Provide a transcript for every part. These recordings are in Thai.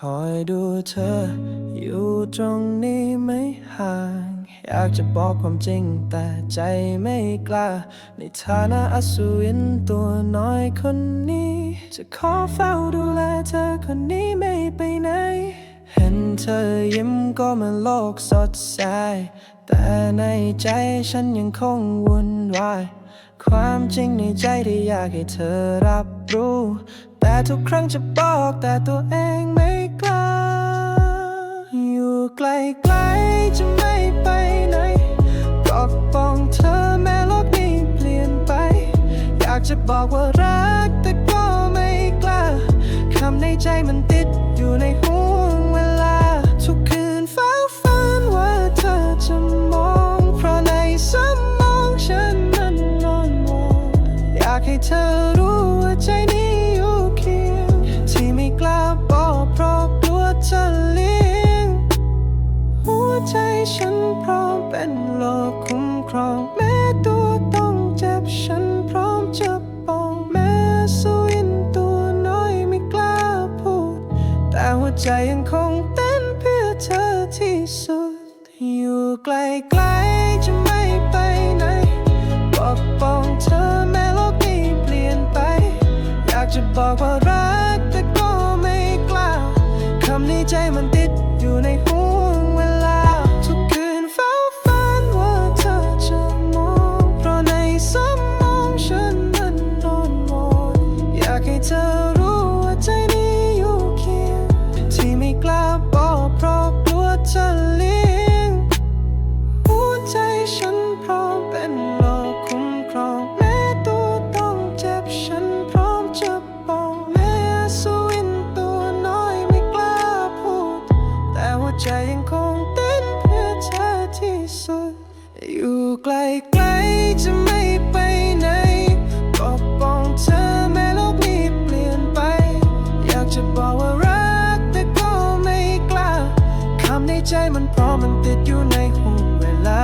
คอยดูเธอ อยู่ตรงนี้ไม่ห่าง อยากจะบอกความจริงแต่ใจไม่กล้า ในฐานะอสูรตัวน้อยคนนี้ จะขอเฝ้าดูแลเธอคนนี้ไม่ไปไหน เห็นเธอยิ้มก็มันโลกสดใส แต่ในใจฉันยังคงวุ่นวาย ความจริงในใจที่อยากให้เธอรับรู้แต่ทุกครั้งจะบอกแต่ตัวเองไม่ อยู่ไกลๆจะไม่ไปไหนปกป้องเธอแม้โลกนี้เปลี่ยนไป อยากจะบอกว่ารักแต่ก็ไม่กล้าคำในใจมันติดอยู่ในห่วงเวลา ทุกคืนเฝ้าฝันว่าเธอจะมอง เพราะในสมองฉันนั้นนอนมองอยากให้เธอรู้ รอง แม้ตัวต้องเจ็บฉันพร้อมจะปอง แม้สวินตัวน้อยไม่กล้าพูด แต่หัวใจยังคงเต้นเพื่อเธอที่สุด อยู่ไกลๆจะไม่ไปไหนปกป้องเธอแม้โลกนี้เปลี่ยนไป อยากจะบอกว่ารักแต่ก็ไม่กล้าคำในใจมัน อยู่ไกลๆจะไม่ไปไหนปกป้องเธอแม้โลกนี้เปลี่ยนไป อยากจะบอกว่ารักแต่ก็ไม่กล้าคำในใจมันเพราะมันติดอยู่ในห่วงเวลา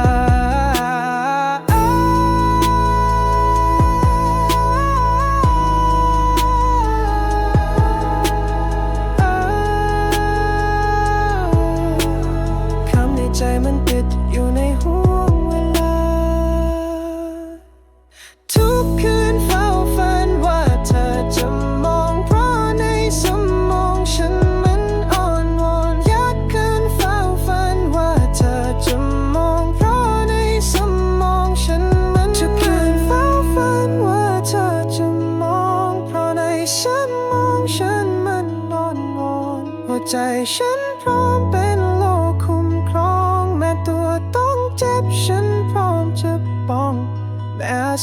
ทุกคืนเฝ้าฝันว่าเธอจะมองเพราะในสมองฉันมันอ่อนวอนอยากคืนเฝ้าฝันว่าเธอจะมองเพราะในสมองฉันมันทุกคืนเฝ้าฝันว่าเธอจะมองเพราะในสมองฉันมันอ่อนวอนหัวใจฉัน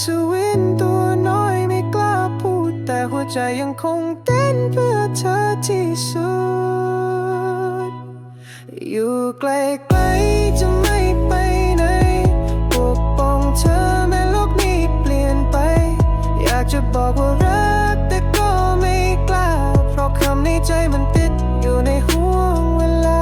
สวินตัวน้อยไม่กล้าพูด แต่หัวใจยังคงเต้นเพื่อเธอที่สุด อยู่ไกลๆจะไม่ไปไหนปกป้องเธอแม้โลกนี้เปลี่ยนไป อยากจะบอกว่ารักแต่ก็ไม่กล้า เพราะคำในใจมันติดอยู่ในห่วงเวลา